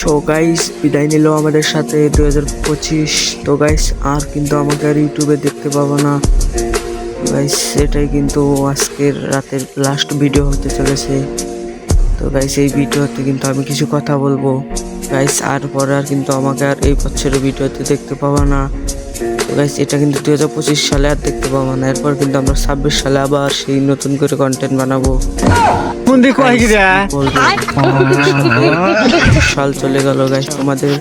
So guys বিদায় নিল আমাদের সাথে দু হাজার পঁচিশ। তো গাইস আর কিন্তু আমাকে আর ইউটিউবে দেখতে পাবো না। গাইস সেটাই কিন্তু আজকের রাতের লাস্ট ভিডিও হতে চলেছে। তো গাইস এই ভিডিওতে কিন্তু আমি কিছু কথা বলব। গাইস আর পরে আর কিন্তু আমাকে আর এই বছরের ভিডিওতে দেখতে পাবো না। তো গাইস এটা কিন্তু দু হাজার পঁচিশ সালে আর দেখতে পাবো না। এরপর কিন্তু আমরা ছাব্বিশ সালে আবার সেই নতুন করে কন্টেন্ট বানাবো? সাল চলে গেল গাইস তোমাদের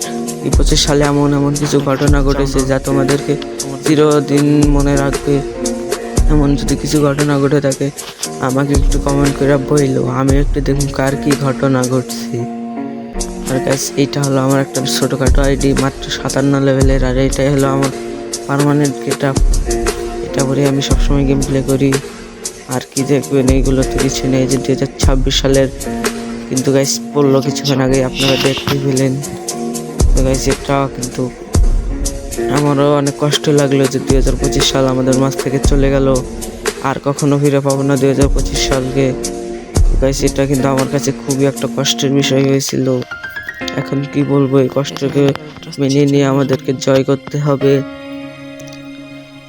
এই পঁচিশ সালে এমন এমন কিছু ঘটনা ঘটেছে যা তোমাদেরকে চিরদিন মনে রাখবে। এমন যদি কিছু ঘটনা ঘটে থাকে আমাকে একটু কমেন্ট করে বইলো আমি একটু দেখুন কার কি ঘটনা ঘটছে। আর গাইস এইটা হলো আমার একটা ছোটোখাটো আইডি মাত্র সাতান্ন লেভেলের আর এটাই হলো আমার পার্মানেন্ট গেট এটা পরে আমি সবসময় গেম প্লে করি। আর কি দেখবেন, এইগুলো তো কিছু নেই যে দু হাজার ছাব্বিশ সালের। কিন্তু গাইস পড়ল কিছুক্ষণ আগে আপনারা দেখতে পেলেন। তো গাইস এটা কিন্তু আমারও অনেক কষ্ট লাগল যে দু হাজার পঁচিশ সাল আমাদের মাঝ থেকে চলে গেল। আর কখনো ফিরে পাবো না দু হাজার পঁচিশ সালকে। গাইস এটা কিন্তু আমার কাছে খুবই একটা কষ্টের বিষয় হয়েছিল। এখন কি বলব, এই কষ্টকে মেনে নিয়ে আমাদেরকে জয় করতে হবে।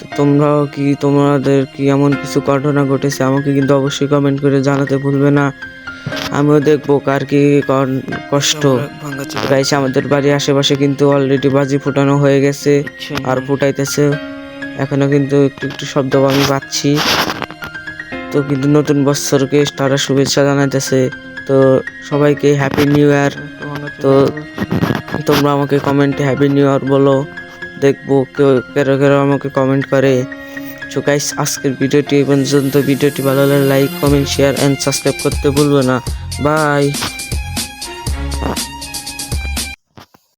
তো তোমরাও কি তোমাদের কি এমন কিছু ঘটনা ঘটেছে? আমাকে কিন্তু অবশ্যই কমেন্ট করে জানাতে ভুলবে না। আমিও দেখব কার কি কষ্ট। গাইছে আমাদের বাড়ির আশেপাশে কিন্তু অলরেডি বাজি ফুটানো হয়ে গেছে আর ফুটাইতেছে। এখনও কিন্তু একটু একটু শব্দ আমি পাচ্ছি। তো কিন্তু নতুন বছরকে তারা শুভেচ্ছা জানাইতেছে। তো সবাইকে হ্যাপি নিউ ইয়ার তো তোমরা আমাকে কমেন্টে হ্যাপি নিউ ইয়ার বলো। দেখব কেউ কেরো কেরো আমাকে কমেন্ট করে। সো গাইস আজকের ভিডিওটি এই পর্যন্ত। ভিডিওটি ভালো লাগলে like comment share and subscribe করতে ভুলবে না। বাই